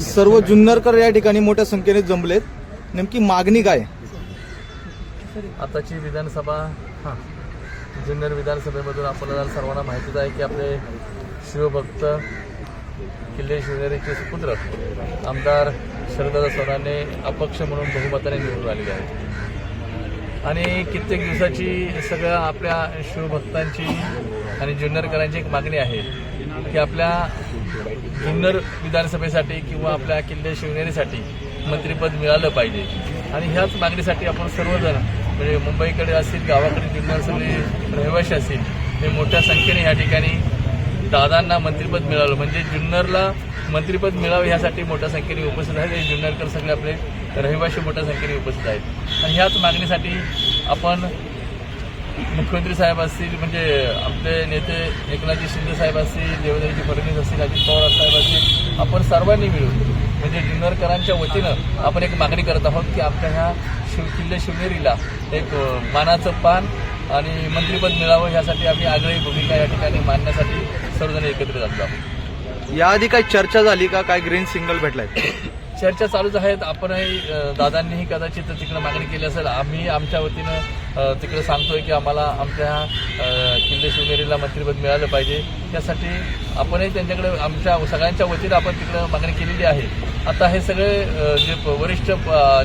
सर्व जुन्नरकर या ठिकाणी मोठ्या संख्येने जमलेत. नेमकी मागणी काय? आताची विधानसभा हां जुन्नर विधानसभेमधून आपल्याला सर्वांना माहितीच आहे की आपले शिवभक्त किल्ले शिवनेरीचे सुपुत्र आमदार शरदा सोनाने अपक्ष म्हणून बहुमताने निवडून आलेले आहेत. आणि कित्येक दिवसाची सगळ्या आपल्या शिवभक्तांची आणि जुन्नरकरांची एक मागणी आहे की आपल्या जुन्नर विधानसभेसाठी किंवा आपल्या किल्ले शिवनेरीसाठी मंत्रिपद मिळालं पाहिजे. आणि ह्याच मागणीसाठी आपण सर्वजण म्हणजे मुंबईकडे असतील गावाकडे जुन्नर सगळे रहिवासी असतील हे मोठ्या संख्येने या ठिकाणी दादांना मंत्रिपद मिळालं. म्हणजे जुन्नरला मंत्रिपद मिळावं यासाठी मोठ्या संख्येने उपस्थित आहेत. जुन्नरकर सगळे आपले रहिवासी मोठ्या संख्येने उपस्थित आहेत. आणि ह्याच मागणीसाठी आपण मुख्यमंत्री साहेब असतील म्हणजे आपले नेते एकनाथजी शिंदे साहेब असतील देवेंद्रजी फडणवीस असतील अजित पवार साहेब असतील आपण सर्वांनी मिळून म्हणजे जुन्नरकरांच्या वतीनं आपण एक मागणी करत आहोत की आपल्या ह्या शिव किल्ले शिवनेरीला एक मानाचं पान आणि मंत्रिपद मिळावं यासाठी आम्ही आग्रही भूमिका या ठिकाणी मांडण्यासाठी सर्वजण एकत्रित आलो आहोत याआधी काही चर्चा झाली का? काय ग्रीन सिग्नल भेटलाय? चर्चा चालूच आहेत. आपणही दादांनीही कदाचित तिकडे मागणी केली असेल. आम्ही आमच्या वतीनं तिकडे सांगतोय की आम्हाला आमच्या किल्ले शिवनेरीला मंत्रिपद मिळालं पाहिजे. त्यासाठी आपणही त्यांच्याकडे आमच्या सगळ्यांच्या वतीनं आपण तिकडं मागणी केलेली आहे. आता हे सगळे जे वरिष्ठ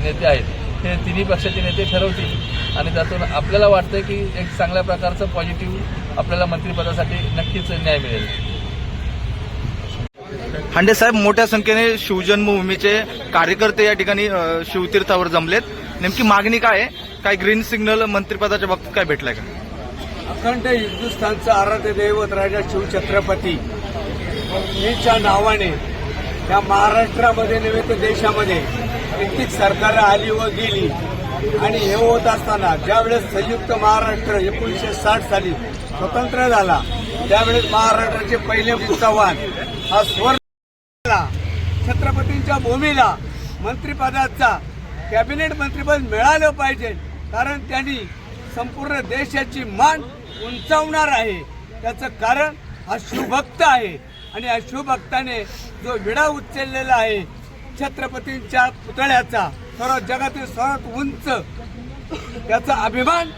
नेते आहेत हे तिन्ही पक्षाचे नेते ठरवतील. आणि त्यातून आपल्याला वाटतं की एक चांगल्या प्रकारचं पॉझिटिव्ह आपल्याला मंत्रिपदासाठी नक्कीच न्याय मिळेल. हांडे साहेब मोठ्या संख्येने शिवजन्मभूमीचे कार्यकर्ते या ठिकाणी शिवतीर्थावर जमलेत. नेमकी मागणी काय आहे? काय ग्रीन सिग्नल मंत्रिपदाच्या बाबतीत काय भेटलाय का? अखंड हिंदुस्थानचं आराध्य दैवत राजा शिवछत्रपती यांच्या नावाने या महाराष्ट्रामध्ये नव्हे तर देशामध्ये कित्येक सरकारं आली व गेली आणि हे होत असताना ज्यावेळेस संयुक्त महाराष्ट्र एकोणीसशे साठ साली स्वतंत्र झाला त्यावेळेस महाराष्ट्राचे पहिले मुक्तावान हा स्वर्ण ला, छत्रपतींच्या भूमीला मंत्रिपदाचा कॅबिनेट मंत्रिपद मिळालं पाहिजे. कारण त्यांनी संपूर्ण देशाची मान उंचावणार आहे. त्याचं कारण हा शिवभक्त आहे. आणि या शिवभक्ताने जो विडा उचललेला आहे छत्रपतींच्या पुतळ्याचा सर्व जगातील सर्वात उंच त्याचा अभिमान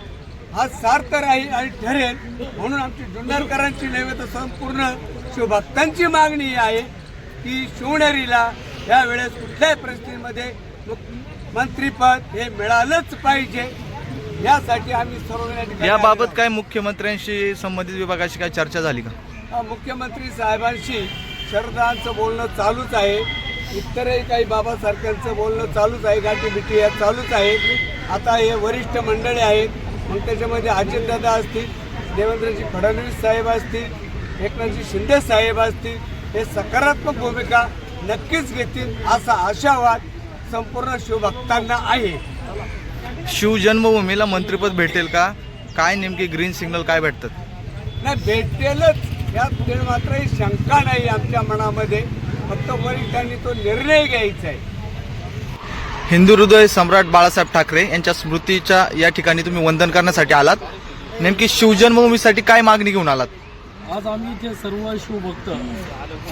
हा सार्थ राहील आणि ठरेल. म्हणून आमची जुन्नरकरांची नव्हे तर संपूर्ण शिवभक्तांची मागणी ही आहे. की शिवनेरीला यावेळेस कुठल्याही परिस्थितीमध्ये मंत्रीपद हे मिळालंच पाहिजे. यासाठी आम्ही सर्व या याबाबत काय मुख्यमंत्र्यांशी संबंधित विभागाशी काय चर्चा झाली का. मुख्यमंत्री साहेबांशी शरदांचं बोलणं चालूच आहे. इतरही काही बाबासारख्यांचं बोलणं चालूच आहे. गाठीबिटी या चालूच आहे आता हे वरिष्ठ मंडळी आहेत. मग त्याच्यामध्ये अजितदादा असतील देवेंद्रजी फडणवीस साहेब असतील एकनाथजी शिंदे साहेब असतील हे सकारात्मक भूमिका नक्कीच घेतील असा आशावाद संपूर्ण शिवभक्तांना आहे. शिवजन्मभूमीला मंत्रिपद भेटेल का? काय नेमकी ग्रीन सिग्नल काय भेटतात? नाही भेटेलच. यात ते मात्र शंका नाही आमच्या मनामध्ये. फक्त वरिष्ठांनी तो निर्णय घ्यायचा आहे. हिंदू हृदय सम्राट बाळासाहेब ठाकरे यांच्या स्मृतीच्या या ठिकाणी तुम्ही वंदन करण्यासाठी आलात. नेमकी शिवजन्मभूमीसाठी काय मागणी घेऊन आलात? आज आम्ही इथे सर्व शिवभक्त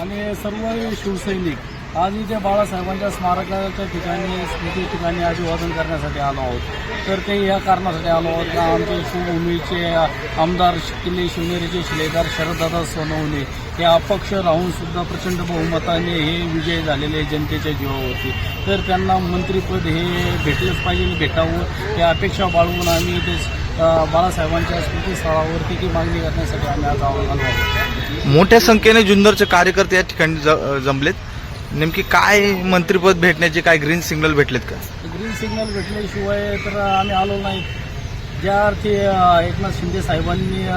आणि सर्व शिवसैनिक आज इथे बाळासाहेबांच्या स्मारकाच्या ठिकाणी स्मृती ठिकाणी अभिवादन करण्यासाठी आलो आहोत. तर ते या कारणासाठी आलो आहोत का आमचे शिवभूमीचे आमदार किल्ले शिवनेरीचे शिलेदार शरददादा सोनवणे हे अपक्ष राहून सुद्धा प्रचंड बहुमताने हे विजय झालेले जनतेच्या जीवावरती. तर त्यांना मंत्रीपद हे भेटलंच पाहिजे भेटावं हे अपेक्षा बाळगून आम्ही इथे बाळासाहेबांच्या स्मृतीस्थळावरती ती मागणी करण्यासाठी आम्ही आज आहोत. मोठ्या संख्येने जुन्नरचे कार्यकर्ते या ठिकाणी ज- जमलेत. नेमकी काय मंत्रिपद भेटण्याचे काय ग्रीन सिग्नल भेटलेत का? ग्रीन सिग्नल भेटल्याशिवाय तर आम्ही आलो नाही ज्या अर्थी अ, एकनाथ शिंदे साहेबांनी अ,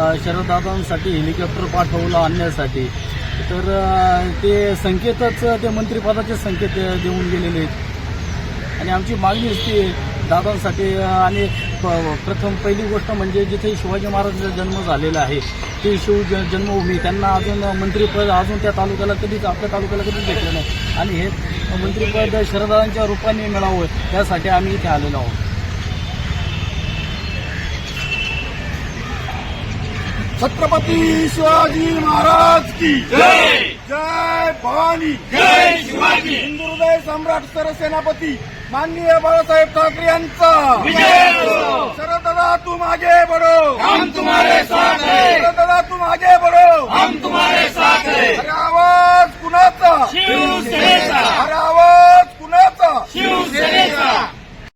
अ, शरददादांसाठी हेलिकॉप्टर पाठवलं आणण्यासाठी. तर अ, ते संकेतच ते मंत्रिपदाचे संकेत देऊन गेलेले आहेत. आणि आमची मागणी असते दादांसाठी आणि प्रथम पहिली गोष्ट म्हणजे जिथे शिवाजी महाराजांचा जन्म झालेला आहे ते शिव ज- जन्मभूमी त्यांना अजून मंत्रिपद अजून त्या तालुक्याला कधीच आपल्या तालुक्याला कधीच भेटलं नाही. आणि हे मंत्रिपद शरदांच्या रूपाने मिळावं त्यासाठी आम्ही इथे आलेलो आहोत. छत्रपती शिवाजी महाराज की जय! जय भवानी! जय शिवाजी! हिंदू हृदय सम्राट सरसेनापती! माननीय बाळासाहेब ठाकरे यांचा. शरददा तुम आगे बढ़ो. हम तुम्हारे साथ हैं.